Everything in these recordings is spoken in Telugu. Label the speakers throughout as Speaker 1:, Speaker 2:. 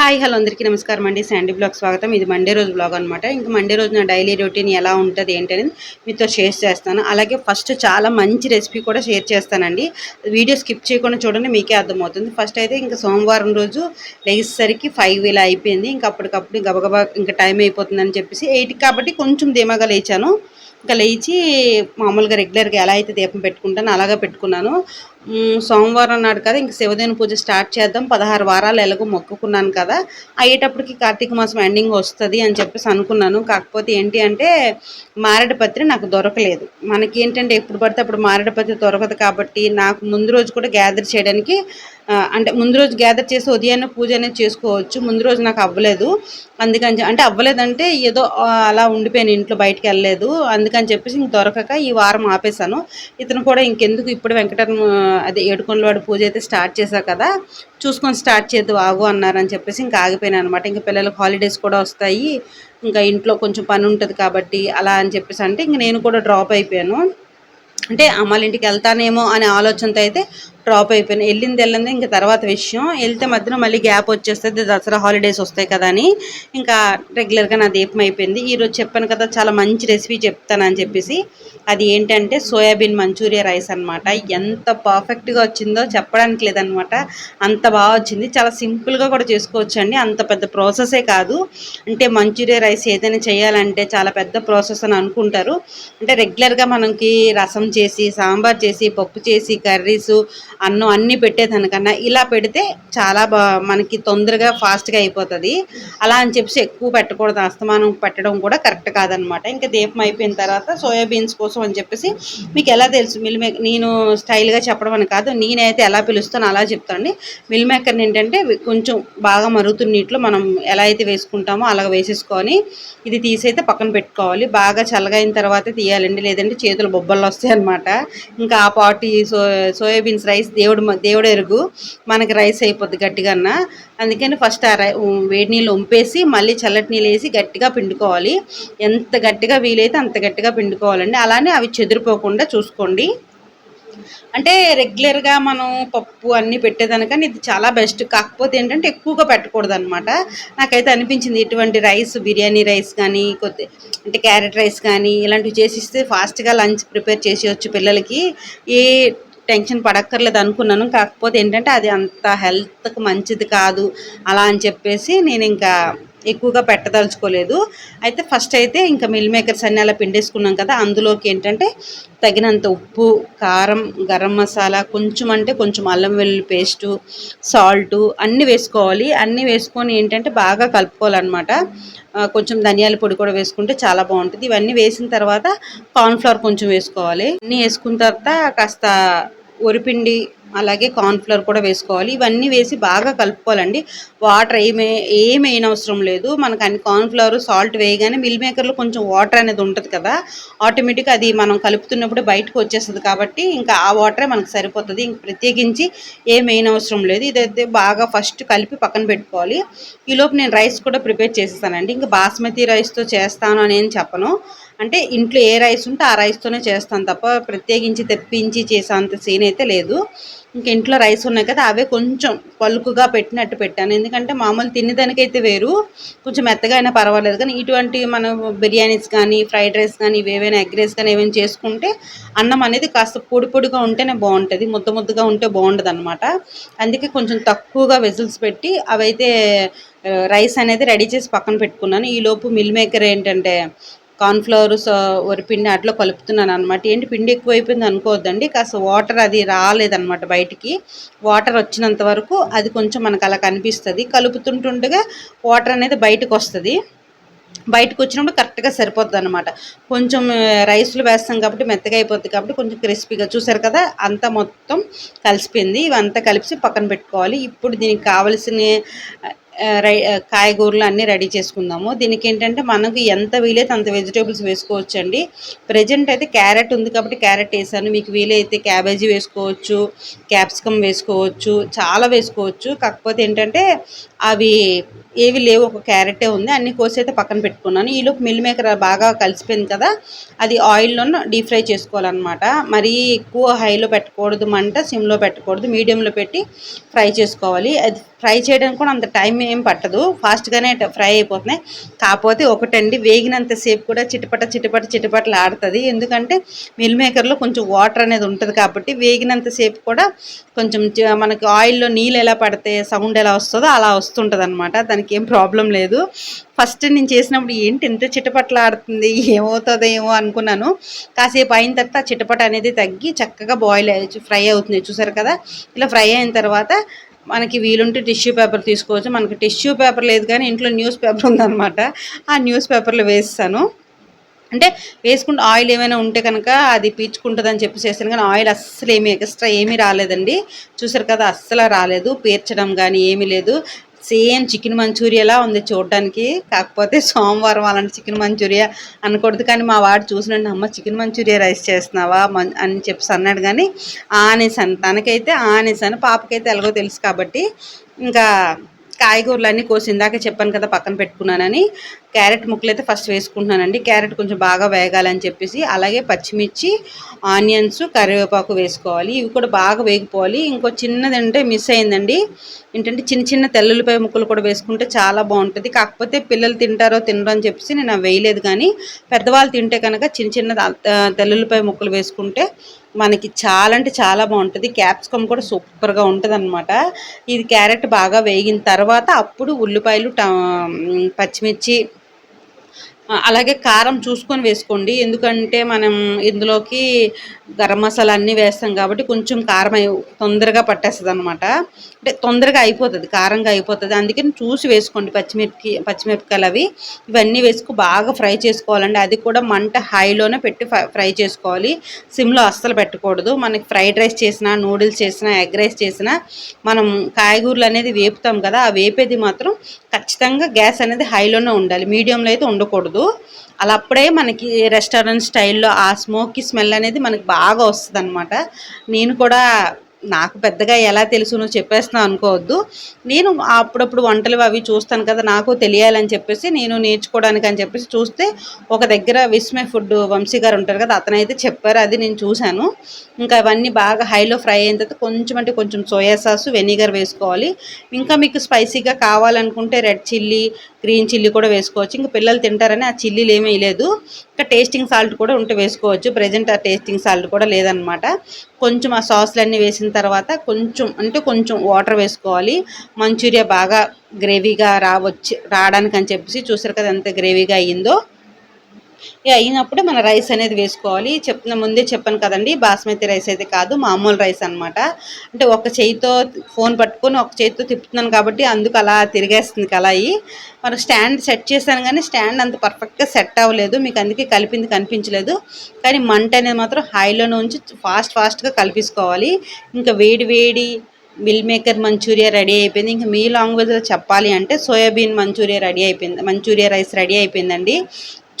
Speaker 1: హాయ్ హలో అందరికీ నమస్కారం అండి. శాండీ బ్లాగ్ స్వాగతం. ఇది మండే రోజు బ్లాగ్ అనమాట ఇంకా మండే రోజు నా డైలీ రొటీన్ ఎలా ఉంటుంది ఏంటనేది మీతో షేర్ చేస్తాను. అలాగే ఫస్ట్ చాలా మంచి రెసిపీ కూడా షేర్ చేస్తానండి. వీడియో స్కిప్ చేయకుండా చూడండి మీకే అర్థమవుతుంది. ఫస్ట్ అయితే ఇంకా సోమవారం రోజు లేచేసరికి ఫైవ్ ఇలా అయిపోయింది. ఇంకా అప్పటికప్పుడు గబగబా ఇంకా టైం అయిపోతుందని చెప్పేసి ఎయిట్ కాబట్టి కొంచెం ధీమాగా లేచాను. ఇంకా లేచి మామూలుగా రెగ్యులర్గా ఎలా అయితే దీపం పెట్టుకుంటానో అలాగా పెట్టుకున్నాను. సోమవారం నాడు కదా ఇంక శివదేవుని పూజ స్టార్ట్ చేద్దాం. పదహారు వారాలు ఎలాగో మొక్కుకున్నాను కదా. అయ్యేటప్పటికి కార్తీక మాసం ఎండింగ్ వస్తుంది అని చెప్పేసి అనుకున్నాను. కాకపోతే ఏంటి అంటే మారేడుపత్రి నాకు దొరకలేదు. మనకి ఏంటంటే ఎప్పుడు పడితే అప్పుడు మారేడుపత్రి దొరకదు కాబట్టి నాకు ముందు రోజు కూడా గ్యాదర్ చేయడానికి అంటే ముందు రోజు గ్యాదర్ చేసి ఉదయాన్నే పూజ అనేది చేసుకోవచ్చు. ముందు రోజు నాకు అవ్వలేదు. అందుకని అంటే అవ్వలేదంటే ఏదో అలా ఉండిపోయాను ఇంట్లో బయటకు వెళ్ళలేదు. అందుకని చెప్పేసి ఇంక దొరకక ఈ వారం ఆపేశాను. ఇతను కూడా ఇంకెందుకు ఇప్పుడు వెంకటరమ అదే ఏడుకొండలవాడు పూజ అయితే స్టార్ట్ చేశా కదా చూసుకొని స్టార్ట్ చేద్దు ఆగు అన్నారని చెప్పేసి ఇంకా ఆగిపోయాను అనమాట ఇంకా పిల్లలకు హాలిడేస్ కూడా వస్తాయి ఇంకా ఇంట్లో కొంచెం పని ఉంటుంది కాబట్టి అలా అని చెప్పేసి అంటే ఇంక నేను కూడా డ్రాప్ అయిపోయాను. అంటే అమ్మాళ్ళ ఇంటికి వెళ్తానేమో అనే ఆలోచనతో అయితే డ్రాప్ అయిపోయినా. వెళ్ళింది వెళ్ళింది ఇంకా తర్వాత విషయం. వెళ్తే మధ్యన మళ్ళీ గ్యాప్ వచ్చేస్తుంది దసరా హాలిడేస్ వస్తాయి కదా అని. ఇంకా రెగ్యులర్గా నా దీపం అయిపోయింది. ఈరోజు చెప్పాను కదా చాలా మంచి రెసిపీ చెప్తానని చెప్పేసి. అది ఏంటంటే సోయాబీన్ మంచూరియా రైస్ అన్నమాట. ఎంత పర్ఫెక్ట్గా వచ్చిందో చెప్పడానికి లేదనమాట అంత బాగా వచ్చింది. చాలా సింపుల్గా కూడా చేసుకోవచ్చు అండి అంత పెద్ద ప్రాసెసే కాదు. అంటే మంచూరియా రైస్ ఏదైనా చేయాలంటే చాలా పెద్ద ప్రాసెస్ అని అనుకుంటారు. అంటే రెగ్యులర్గా మనకి రసం చేసి సాంబార్ చేసి పప్పు చేసి కర్రీస్ అన్నం అన్నీ పెట్టేదానికన్నా ఇలా పెడితే చాలా బా మనకి తొందరగా ఫాస్ట్గా అయిపోతుంది. అలా అని చెప్పేసి ఎక్కువ పెట్టకూడదు. అస్తమానం పెట్టడం కూడా కరెక్ట్ కాదనమాట. ఇంకా దీపం అయిపోయిన తర్వాత సోయాబీన్స్ కోసం అని చెప్పేసి మీకు ఎలా తెలుసు? మిల్ మేకర్ నేను స్టైల్గా చెప్పడం అని కాదు. నేనైతే ఎలా పిలుస్తానో అలా చెప్తానండి. మిల్ మేకర్ని ఏంటంటే కొంచెం బాగా మరుగుతున్న నీటిలో మనం ఎలా అయితే వేసుకుంటామో అలాగ వేసేసుకొని ఇది తీసైతే పక్కన పెట్టుకోవాలి. బాగా చల్లగైన తర్వాత తీయాలండి. లేదంటే చేతులు బొబ్బలు వస్తాయి అనమాట ఇంకా ఆ పాటి సో సోయాబీన్స్ రైస్ దేవుడు దేవుడు ఎరుగు. మనకి రైస్ అయిపోద్ది గట్టిగా అందుకని ఫస్ట్ ఆ రై వేడి నీళ్ళు ఉంపేసి మళ్ళీ చల్లటి నీళ్ళు వేసి గట్టిగా పిండుకోవాలి. ఎంత గట్టిగా వీలైతే అంత గట్టిగా పిండుకోవాలండి. అలానే అవి చెదిరిపోకుండా చూసుకోండి. అంటే రెగ్యులర్గా మనం పప్పు అన్నీ పెట్టేదానికని ఇది చాలా బెస్ట్. కాకపోతే ఏంటంటే ఎక్కువగా పెట్టకూడదు అనమాట నాకైతే అనిపించింది ఇటువంటి రైస్ బిర్యానీ రైస్ కానీ కొద్ది అంటే క్యారెట్ రైస్ కానీ ఇలాంటివి చేసిస్తే ఫాస్ట్గా లంచ్ ప్రిపేర్ చేసేయచ్చు పిల్లలకి. ఏ టెన్షన్ పడక్కర్లేదు అనుకున్నాను. కాకపోతే ఏంటంటే అది అంత హెల్త్కి మంచిది కాదు అలా అని చెప్పేసి నేను ఇంకా ఎక్కువగా పెట్టదలుచుకోలేదు. అయితే ఫస్ట్ అయితే ఇంకా మిల్ మేకర్స్ అన్నీ అలా పిండేసుకున్నాం కదా అందులోకి ఏంటంటే తగినంత ఉప్పు కారం గరం మసాలా కొంచెం అంటే కొంచెం అల్లం వెల్లుల్లి పేస్టు సాల్టు అన్నీ వేసుకోవాలి. అన్నీ వేసుకొని ఏంటంటే బాగా కలుపుకోవాలన్నమాట. కొంచెం ధనియాల పొడి కూడా వేసుకుంటే చాలా బాగుంటుంది. ఇవన్నీ వేసిన తర్వాత కార్న్ఫ్లవర్ కొంచెం వేసుకోవాలి. అన్నీ వేసుకున్న తర్వాత కాస్త వరిపిండి అలాగే కార్న్ఫ్లవర్ కూడా వేసుకోవాలి. ఇవన్నీ వేసి బాగా కలుపుకోవాలండి. వాటర్ ఏమే ఏం వేయని అవసరం లేదు. మనకు అన్ని కార్న్ఫ్లవర్ సాల్ట్ వేయగానే మిల్ మేకర్లో కొంచెం వాటర్ అనేది ఉంటుంది కదా. ఆటోమేటిక్గా అది మనం కలుపుతున్నప్పుడు బయటకు వచ్చేస్తుంది కాబట్టి ఇంకా ఆ వాటరే మనకు సరిపోతుంది. ఇంక ప్రత్యేకించి ఏం వేయని అవసరం లేదు. ఇదైతే బాగా ఫస్ట్ కలిపి పక్కన పెట్టుకోవాలి. ఈలోపు నేను రైస్ కూడా ప్రిపేర్ చేసేసానండి. ఇంకా బాస్మతి రైస్తో చేస్తాను అని ఏం చెప్పను. అంటే ఇంట్లో ఏ రైస్ ఉంటే ఆ రైస్తోనే చేస్తాను తప్ప ప్రత్యేకించి తెప్పించి చేసేంత సీన్ అయితే లేదు. ఇంకా ఇంట్లో రైస్ ఉన్నాయి కదా అవే కొంచెం పలుకుగా పెట్టినట్టు పెట్టాను. ఎందుకంటే మామూలు తినేదానికైతే వేరు కొంచెం మెత్తగా అయినా పర్వాలేదు. కానీ ఇటువంటి మనం బిర్యానీస్ కానీ ఫ్రైడ్ రైస్ కానీ ఇవేవైనా ఎగ్ రైస్ కానీ ఏమైనా చేసుకుంటే అన్నం అనేది కాస్త పొడి పొడిగా ఉంటేనే బాగుంటుంది ముద్ద ముద్దగా ఉంటే బాగుండదు అనమాట అందుకే కొంచెం తక్కువగా వెజిల్స్ పెట్టి అవైతే రైస్ అనేది రెడీ చేసి పక్కన పెట్టుకున్నాను. ఈలోపు మిల్ మేకర్ ఏంటంటే కార్న్ఫ్లవర్ వరిపిండి అట్లా కలుపుతున్నాను అనమాట ఏంటి పిండి ఎక్కువైపోయింది అనుకోవద్దండి. కాస్త వాటర్ అది రాలేదన్నమాట బయటికి. వాటర్ వచ్చినంత వరకు అది కొంచెం మనకు అలా కనిపిస్తుంది. కలుపుతుంటుండగా వాటర్ అనేది బయటకు వస్తుంది. బయటకు వచ్చినప్పుడు కరెక్ట్గా సరిపోతుంది అనమాట కొంచెం రైస్లు వేస్తాం కాబట్టి మెత్తగా అయిపోతుంది కాబట్టి కొంచెం క్రిస్పీగా చూసారు కదా అంతా మొత్తం కలిసిపోయింది. ఇవంతా కలిపి పక్కన పెట్టుకోవాలి. ఇప్పుడు దీనికి కావలసిన కాయగూరలు అన్నీ రెడీ చేసుకుందాము. దీనికి ఏంటంటే మనకు ఎంత వీలైతే అంత వెజిటేబుల్స్ వేసుకోవచ్చు అండి ప్రజెంట్ అయితే క్యారెట్ ఉంది కాబట్టి క్యారెట్ వేసాను. మీకు వీలైతే క్యాబేజీ వేసుకోవచ్చు క్యాప్సికమ్ వేసుకోవచ్చు చాలా వేసుకోవచ్చు. కాకపోతే ఏంటంటే అవి ఏవి లేవు ఒక క్యారెటే ఉంది. అన్ని కోసి అయితే పక్కన పెట్టుకున్నాను. ఈలోపు మిల్ మేకర్ బాగా కలిసిపోయింది కదా అది ఆయిల్లో డీప్ ఫ్రై చేసుకోవాలన్నమాట. మరీ ఎక్కువ హైలో పెట్టకూడదు మంట సిమ్లో పెట్టకూడదు. మీడియంలో పెట్టి ఫ్రై చేసుకోవాలి. అది ఫ్రై చేయడానికి కూడా అంత టైం ఏం పట్టదు. ఫాస్ట్గానే ఫ్రై అయిపోతున్నాయి కాకపోతే ఒకటండి వేగినంత సేపు కూడా చిటపట చిటపట చిటపటలు ఆడుతుంది. ఎందుకంటే మిల్ మేకర్లో కొంచెం వాటర్ అనేది ఉంటుంది కాబట్టి వేగినంత సేపు కూడా కొంచెం మనకి ఆయిల్లో నీళ్ళు ఎలా పడితే సౌండ్ ఎలా వస్తుందో అలా వస్తుంటుంది అనమాట దానికి ఏం ప్రాబ్లం లేదు. ఫస్ట్ నేను చేసినప్పుడు ఏంటి ఇంత చిటపట్ల ఆడుతుంది ఏమవుతుందో ఏమో అనుకున్నాను. కాసేపు అయిన తర్వాత ఆ చిటపట అనేది తగ్గి చక్కగా బాయిల్ ఫ్రై అవుతుంది. చూసారు కదా? ఇలా ఫ్రై అయిన తర్వాత మనకి వీలుంటే టిష్యూ పేపర్ తీసుకోవచ్చు. మనకి టిష్యూ పేపర్ లేదు కానీ ఇంట్లో న్యూస్ పేపర్ ఉందన్నమాట. ఆ న్యూస్ పేపర్లో వేస్తాను. అంటే వేసుకుంటే ఆయిల్ ఏమైనా ఉంటే కనుక అది పీచుకుంటుందని చెప్పి చేస్తాను కానీ ఆయిల్ అస్సలు ఏమీ ఎక్స్ట్రా ఏమీ రాలేదండి. చూసారు కదా అస్సలు రాలేదు. పేర్చడం కానీ ఏమీ లేదు. సేమ్ చికెన్ మంచూరియాలా ఉంది చూడడానికి. కాకపోతే సోమవారం అలాంటి చికెన్ మంచూరియా అనకూడదు. కానీ మా వాడు చూసినండి అమ్మ చికెన్ మంచూరియా రైస్ చేస్తున్నావా? అని చెప్పేసి అన్నాడు. కానీ ఆనేసాను తనకైతే ఆనేసాను పాపకైతే ఎలాగో తెలుసు కాబట్టి ఇంకా కాయగూరలు అన్నీ కోసి ఇందాక చెప్పాను కదా పక్కన పెట్టుకున్నానని. క్యారెట్ ముక్కలు అయితే ఫస్ట్ వేసుకుంటున్నానండి. క్యారెట్ కొంచెం బాగా వేగాలని చెప్పేసి అలాగే పచ్చిమిర్చి ఆనియన్స్ కరివేపాకు వేసుకోవాలి. ఇవి కూడా బాగా వేగిపోవాలి. ఇంకో చిన్నది అంటే మిస్ అయిందండి. ఏంటంటే చిన్న చిన్న తెల్లుల్లిపాయ ముక్కలు కూడా వేసుకుంటే చాలా బాగుంటుంది. కాకపోతే పిల్లలు తింటారో తినరో అని చెప్పేసి నేను వేయలేదు కానీ పెద్దవాళ్ళు తింటే కనుక చిన్న చిన్న ఆ, తెల్లుల్లిపాయ ముక్కలు వేసుకుంటే మనకి చాలా అంటే చాలా బాగుంటుంది. క్యాప్సికమ్ కూడా సూపర్గా ఉంటుంది అనమాట ఇది క్యారెట్ బాగా వేగిన తర్వాత అప్పుడు ఉల్లిపాయలు పచ్చిమిర్చి అలాగే కారం చూసుకొని వేసుకోండి. ఎందుకంటే మనం ఇందులోకి గరం మసాలా అన్నీ వేస్తాం కాబట్టి కొంచెం కారం అయి తొందరగా పట్టేస్తుంది అనమాట అంటే తొందరగా అయిపోతుంది కారంగా అయిపోతుంది. అందుకని చూసి వేసుకోండి పచ్చిమిరపకి పచ్చిమిరపకాయలు అవి. ఇవన్నీ వేసుకు బాగా ఫ్రై చేసుకోవాలండి. అది కూడా మంట హైలోనే పెట్టి ఫ్రై- ఫ్రై చేసుకోవాలి. సిమ్లో అస్సలు పెట్టకూడదు. మనకి ఫ్రైడ్ రైస్ చేసినా నూడిల్స్ చేసినా ఎగ్ రైస్ చేసినా మనం కాయగూరలు అనేది వేపుతాం కదా ఆ వేపేది మాత్రం ఖచ్చితంగా గ్యాస్ అనేది హైలోనే ఉండాలి. మీడియంలో అయితే ఉండకూడదు. అలా అప్పుడే మనకి రెస్టారెంట్ స్టైల్లో ఆ స్మోకీ స్మెల్ అనేది మనకి బాగా వస్తుంది నేను కూడా నాకు పెద్దగా ఎలా తెలుసు నువ్వు చెప్పేస్తున్నావు అనుకోవద్దు. నేను అప్పుడప్పుడు వంటలు అవి చూస్తాను కదా నాకు తెలియాలని చెప్పేసి నేను నేర్చుకోవడానికి అని చెప్పేసి చూస్తే ఒక దగ్గర విస్మయ ఫుడ్ వంశీ గారు ఉంటారు కదా అతనైతే చెప్పారు అది నేను చూశాను. ఇంకా అవన్నీ బాగా హైలో ఫ్రై అయిన తర్వాత కొంచెం అంటే కొంచెం సోయా సాస్ వెనిగర్ వేసుకోవాలి. ఇంకా మీకు స్పైసీగా కావాలనుకుంటే రెడ్ చిల్లీ గ్రీన్ చిల్లీ కూడా వేసుకోవచ్చు. ఇంకా పిల్లలు తింటారని ఆ చిల్లీలు ఏమీ లేదు. ఇంకా టేస్టింగ్ సాల్ట్ కూడా ఉంటే వేసుకోవచ్చు. ప్రజెంట్ ఆ టేస్టింగ్ సాల్ట్ కూడా లేదనమాట. కొంచెం ఆ సాస్లన్నీ వేసిన తర్వాత కొంచెం అంటే కొంచెం వాటర్ వేసుకోవాలి. మంచూరియా బాగా గ్రేవీగా రావచ్చు రావడానికి అని చెప్పేసి చూసారు కదా ఎంత గ్రేవీగా అయ్యిందో. ఇక అయినప్పుడు మన రైస్ అనేది వేసుకోవాలి. చెప్పిన ముందే చెప్పాను కదండి బాస్మతి రైస్ అయితే కాదు మామూలు రైస్ అనమాట అంటే ఒక చేయితో ఫోన్ పట్టుకొని ఒక చేతితో తిప్పుతున్నాను కాబట్టి అందుకు అలా తిరిగేస్తుంది కళాయి. మరి స్టాండ్ సెట్ చేశాను కానీ స్టాండ్ అంత పర్ఫెక్ట్గా సెట్ అవ్వలేదు. మీకు అందుకే కలిపింది కనిపించలేదు. కానీ మంట అనేది మాత్రం హైలోనే ఉంచి ఫాస్ట్ ఫాస్ట్గా కలిపేసుకోవాలి. ఇంకా వేడి వేడి మిల్ మేకర్ మంచూరియా రెడీ అయిపోయింది. ఇంకా మీ లాంగ్వేజ్లో చెప్పాలి అంటే సోయాబీన్ మంచూరియా రెడీ అయిపోయింది మంచూరియా రైస్ రెడీ అయిపోయిందండి.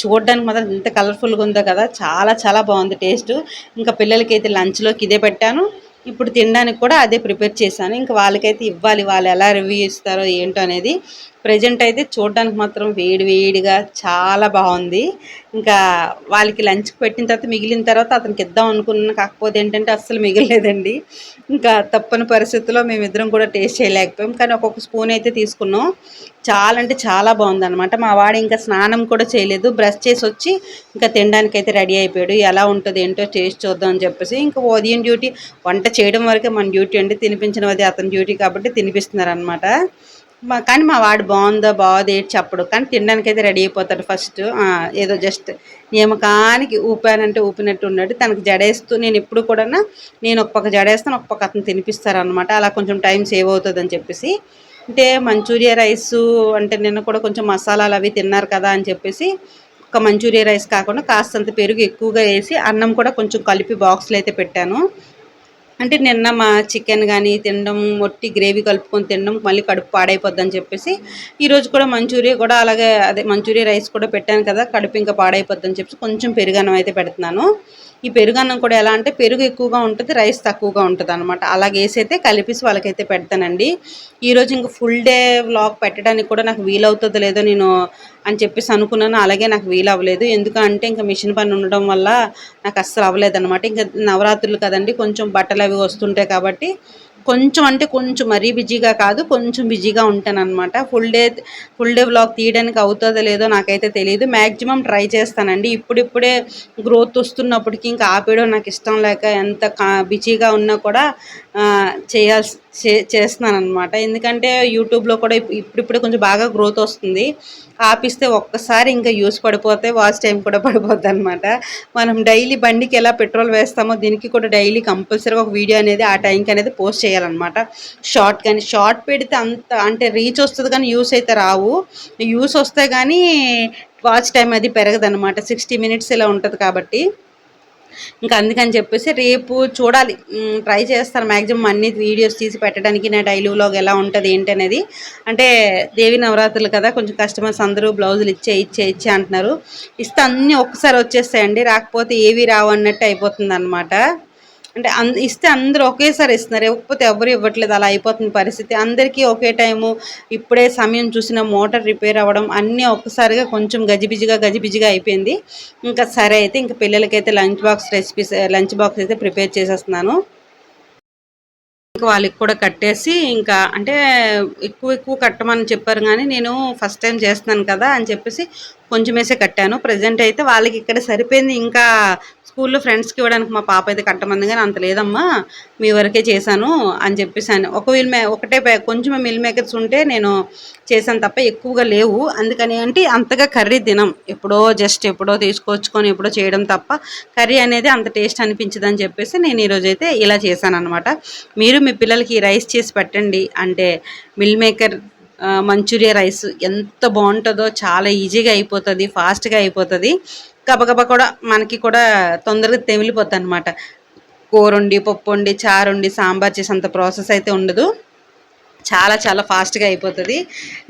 Speaker 1: చూడడానికి మాత్రం ఎంత కలర్ఫుల్గా ఉందో కదా చాలా చాలా బాగుంది టేస్ట్ ఇంకా పిల్లలకి అయితే లంచ్లోకి ఇదే పెట్టాను. ఇప్పుడు తినడానికి కూడా అదే ప్రిపేర్ చేశాను. ఇంకా వాళ్ళకైతే ఇవ్వాలి వాళ్ళు ఎలా రివ్యూ ఇస్తారో ఏంటో అనేది. ప్రజెంట్ అయితే చూడడానికి మాత్రం వేడి వేడిగా చాలా బాగుంది. ఇంకా వాళ్ళకి లంచ్కి పెట్టిన తర్వాత మిగిలిన తర్వాత అతనికి ఇద్దాం అనుకున్నాను. కాకపోతే ఏంటంటే అస్సలు మిగలలేదండి. ఇంకా తప్పని పరిస్థితుల్లో మేమిద్దరం కూడా టేస్ట్ చేయలేకపోయాం. కానీ ఒక్కొక్క స్పూన్ అయితే తీసుకున్నాం. చాలా అంటే చాలా బాగుంది అనమాట మా వాడు ఇంకా స్నానం కూడా చేయలేదు. బ్రష్ చేసి వచ్చి ఇంకా తినడానికి అయితే రెడీ అయిపోయాడు. ఎలా ఉంటుంది ఏంటో టేస్ట్ చూద్దాం అని చెప్పేసి. ఇంకా ఉదయం డ్యూటీ వంట చేయడం వరకే మన డ్యూటీ అండి. తినిపించడం అది అతని డ్యూటీ కాబట్టి తినిపిస్తున్నారు అనమాట కానీ మా వాడు బాగుందో బాగోదు ఏంటి చెప్పడు. కానీ తినడానికైతే రెడీ అయిపోతాడు ఫస్ట్. ఏదో జస్ట్ నియమకానికి ఊపానంటే ఊపినట్టు ఉన్నాడు. తనకు జడేస్తూ నేను ఎప్పుడు కూడా నేను ఒక పక్క జడేస్తాను ఒక పక్క అతను తినిపిస్తారనమాట అలా కొంచెం టైం సేవ్ అవుతుంది అని చెప్పేసి. అంటే మంచూరియా రైస్ అంటే నిన్న కూడా కొంచెం మసాలాలు అవి తిన్నారు కదా అని చెప్పేసి ఒక మంచూరియా రైస్ కాకుండా కాస్తంత పెరుగు ఎక్కువగా వేసి అన్నం కూడా కొంచెం కలిపి బాక్స్లో అయితే పెట్టాను. అంటే నిన్న మా చికెన్ కానీ తినడం మొట్టి గ్రేవీ కలుపుకొని తినడం మళ్ళీ కడుపు పాడైపోద్దని చెప్పేసి ఈరోజు కూడా మంచూరియా కూడా అలాగే అదే మంచూరియా రైస్ కూడా పెట్టాను కదా కడుపు ఇంకా పాడైపోద్దని చెప్పేసి కొంచెం పెరుగన్నం అయితే పెడుతున్నాను. ఈ పెరుగన్నం కూడా ఎలా అంటే పెరుగు ఎక్కువగా ఉంటుంది రైస్ తక్కువగా ఉంటుంది అనమాట అలాగే వేసి అయితే కలిపేసి వాళ్ళకైతే పెడతానండి. ఈరోజు ఇంకా ఫుల్ డే వ్లాగ్ పెట్టడానికి కూడా నాకు వీలవుతుందో లేదో నేను అని చెప్పేసి అనుకున్నాను. అలాగే నాకు వీలు అవ్వలేదు ఎందుకంటే ఇంకా మిషన్ పని ఉండడం వల్ల నాకు అస్సలు అవ్వలేదు అనమాట ఇంకా నవరాత్రులు కదండి కొంచెం బట్టలు అవి వస్తుంటాయి కాబట్టి కొంచెం అంటే కొంచెం మరీ బిజీగా కాదు కొంచెం బిజీగా ఉంటాను అనమాట full day full day vlog తీయడానికి అవుతుందో లేదో నాకైతే తెలియదు మ్యాక్సిమం ట్రై చేస్తానండి. ఇప్పుడిప్పుడే గ్రోత్ వస్తున్నప్పటికీ ఇంకా ఆపేయడం నాకు ఇష్టం లేక ఎంత బిజీగా ఉన్నా కూడా చేయాల్సి చే చేస్తున్నాను అనమాట ఎందుకంటే యూట్యూబ్లో కూడా ఇప్పుడిప్పుడే కొంచెం బాగా గ్రోత్ వస్తుంది. ఆపిస్తే ఒక్కసారి ఇంకా యూస్ పడిపోతే వాచ్ టైం కూడా పడిపోద్ది అనమాట మనం డైలీ బండికి ఎలా పెట్రోల్ వేస్తామో దీనికి కూడా డైలీ కంపల్సరీగా ఒక వీడియో అనేది ఆ టైంకి అనేది పోస్ట్ చేయాలన్నమాట. షార్ట్ కానీ షార్ట్ పెడితే అంత అంటే రీచ్ వస్తుంది కానీ యూస్ అయితే రావు. యూస్ వస్తే కానీ వాచ్ టైం అది పెరగదనమాట సిక్స్టీ మినిట్స్ ఇలా ఉంటుంది కాబట్టి. ఇంకా అందుకని చెప్పేసి రేపు చూడాలి. ట్రై చేస్తాను మ్యాక్సిమం అన్ని వీడియోస్ తీసి పెట్టడానికి నా డైలీ వ్లాగ్ ఎలా ఉంటుంది ఏంటి అనేది. అంటే దేవి నవరాత్రులు కదా కొంచెం కస్టమర్స్ అందరూ బ్లౌజులు ఇచ్చే ఇచ్చే ఇచ్చే అంటున్నారు. ఇస్తే అన్నీ ఒక్కసారి వచ్చేస్తాయండి. రాకపోతే ఏవి రావు అన్నట్టు అయిపోతుంది అనమాట అంటే అంద ఇస్తే అందరూ ఒకేసారి ఇస్తున్నారు. ఇవ్వకపోతే ఎవరు ఇవ్వట్లేదు. అలా అయిపోతుంది పరిస్థితి. అందరికీ ఒకే టైము ఇప్పుడే సమయం చూసిన మోటార్ రిపేర్ అవ్వడం అన్నీ ఒక్కసారిగా కొంచెం గజిబిజిగా గజిబిజిగా అయిపోయింది. ఇంకా సరే అయితే ఇంకా పిల్లలకైతే lunch box recipes lunch box అయితే ప్రిపేర్ చేసేస్తున్నాను. ఇంకా వాళ్ళకి కూడా కట్టేసి ఇంకా అంటే ఎక్కువ ఎక్కువ కట్టమని చెప్పారు కానీ నేను ఫస్ట్ టైం చేస్తున్నాను కదా అని చెప్పేసి కొంచెం వేసే కట్టాను. ప్రజెంట్ అయితే వాళ్ళకి ఇక్కడ సరిపోయింది. ఇంకా స్కూల్లో ఫ్రెండ్స్కి ఇవ్వడానికి మా పాప అయితే కట్టమంది కానీ అంత లేదమ్మా మీ వరకే చేశాను అని చెప్పేసి ఒక మిల్ మే ఒకటే కొంచెం మిల్ మేకర్స్ ఉంటే నేను చేశాను తప్ప ఎక్కువగా లేవు. అందుకని అంటే అంతగా కర్రీ తినం. ఎప్పుడో జస్ట్ ఎప్పుడో తీసుకొచ్చుకొని ఎప్పుడో చేయడం తప్ప కర్రీ అనేది అంత టేస్ట్ అనిపించదని చెప్పేసి నేను ఈరోజు అయితే ఇలా చేశాను అనమాట మీరు మీ పిల్లలకి రైస్ చేసి పెట్టండి. అంటే మిల్ మేకర్ మంచూరియా రైస్ ఎంత బాగుంటుందో చాలా ఈజీగా అయిపోతుంది ఫాస్ట్గా అయిపోతుంది. గబగబా కూడా మనకి కూడా తొందరగా తెమిలిపోద్ది అనమాట కూర వండి పప్పు వండి చారు వండి సాంబార్ చేసేంత ప్రాసెస్ అయితే ఉండదు. చాలా చాలా ఫాస్ట్గా అయిపోతుంది.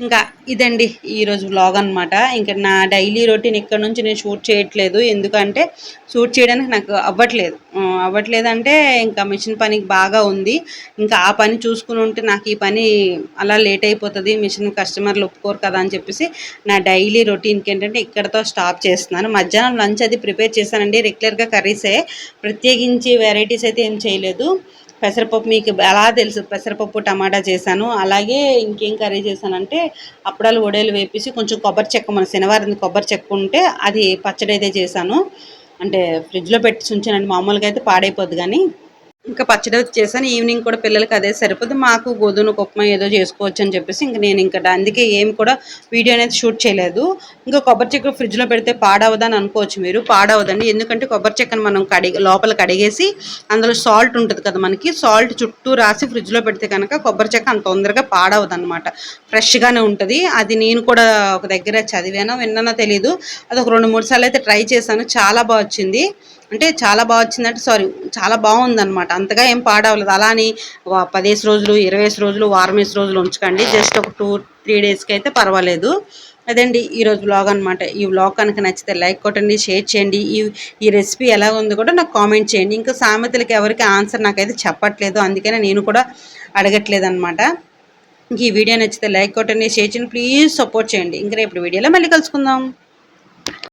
Speaker 1: ఇంకా ఇదండి ఈరోజు వ్లాగ్ అనమాట ఇంకా నా డైలీ రొటీన్ ఇక్కడ నుంచి నేను షూట్ చేయట్లేదు. ఎందుకంటే షూట్ చేయడానికి నాకు అవ్వట్లేదు. అవ్వట్లేదు అంటే ఇంకా మిషన్ పనికి బాగా ఉంది. ఇంకా ఆ పని చూసుకుని ఉంటే నాకు ఈ పని అలా లేట్ అయిపోతుంది. మిషన్ కస్టమర్లు ఒప్పుకోరు కదా అని చెప్పేసి నా డైలీ రొటీన్కి ఏంటంటే ఇక్కడతో స్టాప్ చేస్తున్నాను. మధ్యాహ్నం లంచ్ అది ప్రిపేర్ చేశానండి. రెగ్యులర్గా కర్రీసే. ప్రత్యేకించి వెరైటీస్ అయితే ఏం చేయలేదు. పెసరపప్పు మీకు ఎలా తెలుసు? పెసరపప్పు టమాటా చేశాను. అలాగే ఇంకేం కర్రీ చేశానంటే అప్పడాలు వడేలు వేపేసి కొంచెం కొబ్బరి చెక్క మన శనివారం కొబ్బరి చెక్క ఉంటే అది పచ్చడి అయితే చేశాను. అంటే ఫ్రిడ్జ్లో పెట్టి ఉంచానండి. మామూలుగా అయితే పాడైపోద్ది కానీ ఇంకా పచ్చడి చేశాను. ఈవినింగ్ కూడా పిల్లలకి అదే సరిపోదు మాకు గోధుమ ఉప్మా ఏదో చేసుకోవచ్చు అని చెప్పేసి ఇంకా నేను ఇంకా అందుకే ఏం కూడా వీడియో అనేది షూట్ చేయలేదు. ఇంకా కొబ్బరి చెక్క ఫ్రిడ్జ్లో పెడితే పాడవదని అనుకోవచ్చు మీరు. పాడవదండి. ఎందుకంటే కొబ్బరి చెక్కను మనం కడిగి లోపల కడిగేసి అందులో సాల్ట్ ఉంటుంది కదా మనకి. సాల్ట్ చుట్టూ రాసి ఫ్రిడ్జ్లో పెడితే కనుక కొబ్బరి చెక్క అంత తొందరగా పాడవదనమాట ఫ్రెష్గానే ఉంటుంది. అది నేను కూడా ఒక దగ్గర చదివానో విన్నానో తెలీదు. అది ఒక రెండు మూడు సార్లు అయితే ట్రై చేశాను. చాలా బాగా వచ్చింది. అంటే చాలా బాగా వచ్చిందంటే సారీ చాలా బాగుందనమాట అంతగా ఏం పాడవలేదు. అలా అని పదేసి రోజులు ఇరవై రోజులు వారం రోజులు ఉంచకండి. జస్ట్ ఒక టూ త్రీ డేస్కి అయితే పర్వాలేదు. అదండి ఈరోజు బ్లాగ్ అనమాట ఈ బ్లాగ్ కనుక నచ్చితే లైక్ కొట్టండి షేర్ చేయండి. ఈ ఈ రెసిపీ ఎలా ఉందో కూడా నాకు కామెంట్ చేయండి. ఇంకా సామెతలకు ఎవరికి ఆన్సర్ నాకైతే చెప్పట్లేదు. అందుకనే నేను కూడా అడగట్లేదు అనమాట ఇంక ఈ వీడియో నచ్చితే లైక్ కొట్టండి షేర్ చేయండి. ప్లీజ్ సపోర్ట్ చేయండి. ఇంకా రేపు వీడియోలో మళ్ళీ కలుసుకుందాం.